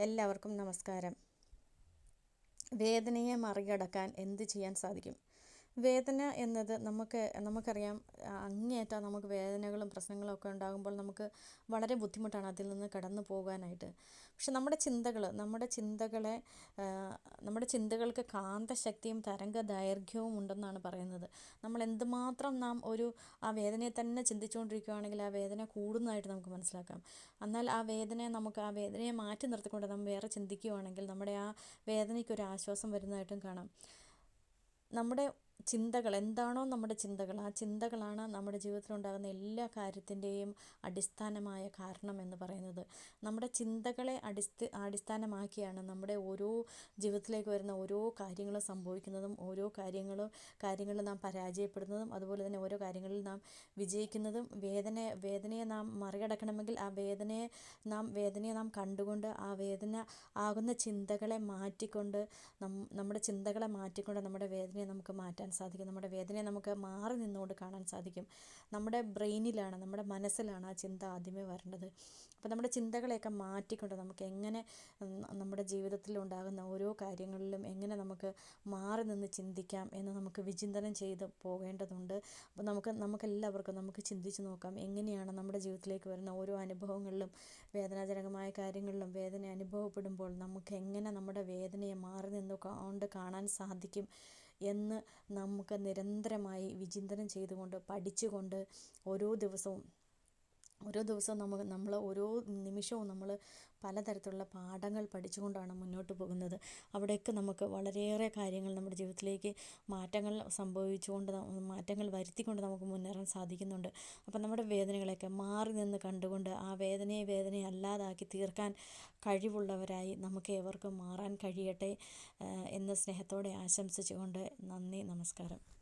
എല്ലാവർക്കും നമസ്കാരം. വേദനയെ മറികടക്കാൻ എന്ത് ചെയ്യാൻ സാധിക്കും? വേദന എന്നത് നമുക്ക് നമുക്കറിയാം അങ്ങേയറ്റം നമുക്ക് വേദനകളും പ്രശ്നങ്ങളും ഒക്കെ ഉണ്ടാകുമ്പോൾ നമുക്ക് വളരെ ബുദ്ധിമുട്ടാണ് അതിൽ നിന്ന് കടന്നു പോകാനായിട്ട്. പക്ഷെ നമ്മുടെ ചിന്തകൾ നമ്മുടെ ചിന്തകളെ നമ്മുടെ ചിന്തകൾക്ക് കാന്തശക്തിയും തരംഗ ദൈർഘ്യവും ഉണ്ടെന്നാണ് പറയുന്നത്. നമ്മൾ എന്തുമാത്രം നാം ഒരു ആ വേദനയെ തന്നെ ചിന്തിച്ചുകൊണ്ടിരിക്കുകയാണെങ്കിൽ ആ വേദന കൂടുന്നതായിട്ട് നമുക്ക് മനസ്സിലാക്കാം. എന്നാൽ ആ വേദനയെ നമുക്ക് ആ വേദനയെ മാറ്റി നിർത്തിക്കൊണ്ട് നമ്മൾ വേറെ ചിന്തിക്കുകയാണെങ്കിൽ നമ്മുടെ ആ വേദനയ്ക്ക് ഒരു ആശ്വാസം വരുന്നതായിട്ടും കാണാം. നമ്മുടെ ചിന്തകൾ എന്താണോ നമ്മുടെ ചിന്തകൾ ആ ചിന്തകളാണ് നമ്മുടെ ജീവിതത്തിലുണ്ടാകുന്ന എല്ലാ കാര്യത്തിന്റെയും അടിസ്ഥാനമായ കാരണം എന്ന് പറയുന്നത്. നമ്മുടെ ചിന്തകളെ അടിസ്ഥ അടിസ്ഥാനമാക്കിയാണ് നമ്മുടെ ഓരോ ജീവിതത്തിലേക്ക് വരുന്ന ഓരോ കാര്യങ്ങളും സംഭവിക്കുന്നതും ഓരോ കാര്യങ്ങളും കാര്യങ്ങളിൽ നാം പരാജയപ്പെടുന്നതും അതുപോലെ തന്നെ ഓരോ കാര്യങ്ങളിൽ നാം വിജയിക്കുന്നതും. വേദന വേദനയെ നാം മറികടക്കണമെങ്കിൽ ആ വേദനയെ നാം വേദനയെ നാം കണ്ടുകൊണ്ട് ആ വേദന ആകുന്ന ചിന്തകളെ മാറ്റിക്കൊണ്ട് നമ്മുടെ ചിന്തകളെ മാറ്റിക്കൊണ്ട് നമ്മുടെ വേദനയെ നമുക്ക് മാറ്റാൻ സാധിക്കും. നമ്മുടെ വേദനയെ നമുക്ക് മാറി നിന്നുകൊണ്ട് കാണാൻ സാധിക്കും. നമ്മുടെ ബ്രെയിനിലാണ് നമ്മുടെ മനസ്സിലാണ് ആ ചിന്ത ആദ്യമേ വരേണ്ടത്. അപ്പോൾ നമ്മുടെ ചിന്തകളെയൊക്കെ മാറ്റിക്കൊണ്ട് നമുക്ക് എങ്ങനെ നമ്മുടെ ജീവിതത്തിൽ ഉണ്ടാകുന്ന ഓരോ കാര്യങ്ങളിലും എങ്ങനെ നമുക്ക് മാറി നിന്ന് ചിന്തിക്കാം എന്ന് നമുക്ക് വിചിന്തനം ചെയ്ത് പോകേണ്ടതുണ്ട്. അപ്പോൾ നമുക്ക് നമുക്കെല്ലാവർക്കും നമുക്ക് ചിന്തിച്ച് നോക്കാം. എങ്ങനെയാണ് നമ്മുടെ ജീവിതത്തിലേക്ക് വരുന്ന ഓരോ അനുഭവങ്ങളിലും വേദനാജനകമായ കാര്യങ്ങളിലും വേദന അനുഭവപ്പെടുമ്പോൾ നമുക്ക് എങ്ങനെ നമ്മുടെ വേദനയെ മാറി നിന്ന് കൊണ്ട് കാണാൻ സാധിക്കും എന്ന് നമുക്ക് നിരന്തരമായി വിചിന്തനം ചെയ്തുകൊണ്ട് പഠിച്ചുകൊണ്ട് ഓരോ ദിവസവും ഓരോ ദിവസവും നമുക്ക് നമ്മൾ ഓരോ നിമിഷവും നമ്മൾ പലതരത്തിലുള്ള പാഠങ്ങൾ പഠിച്ചുകൊണ്ടാണ് മുന്നോട്ട് പോകുന്നത്. അവിടെയൊക്കെ നമുക്ക് വളരെയേറെ കാര്യങ്ങൾ നമ്മുടെ ജീവിതത്തിലേക്ക് മാറ്റങ്ങൾ സംഭവിച്ചുകൊണ്ട് മാറ്റങ്ങൾ വരുത്തിക്കൊണ്ട് നമുക്ക് മുന്നേറാൻ സാധിക്കുന്നുണ്ട്. അപ്പം നമ്മുടെ വേദനകളെയൊക്കെ മാറി നിന്ന് കണ്ടുകൊണ്ട് ആ വേദനയെ വേദനയെ അല്ലാതാക്കി തീർക്കാൻ കഴിവുള്ളവരായി നമുക്ക് ഏവർക്കും മാറാൻ കഴിയട്ടെ എന്ന് സ്നേഹത്തോടെ ആശംസിച്ചുകൊണ്ട് നന്ദി നമസ്കാരം.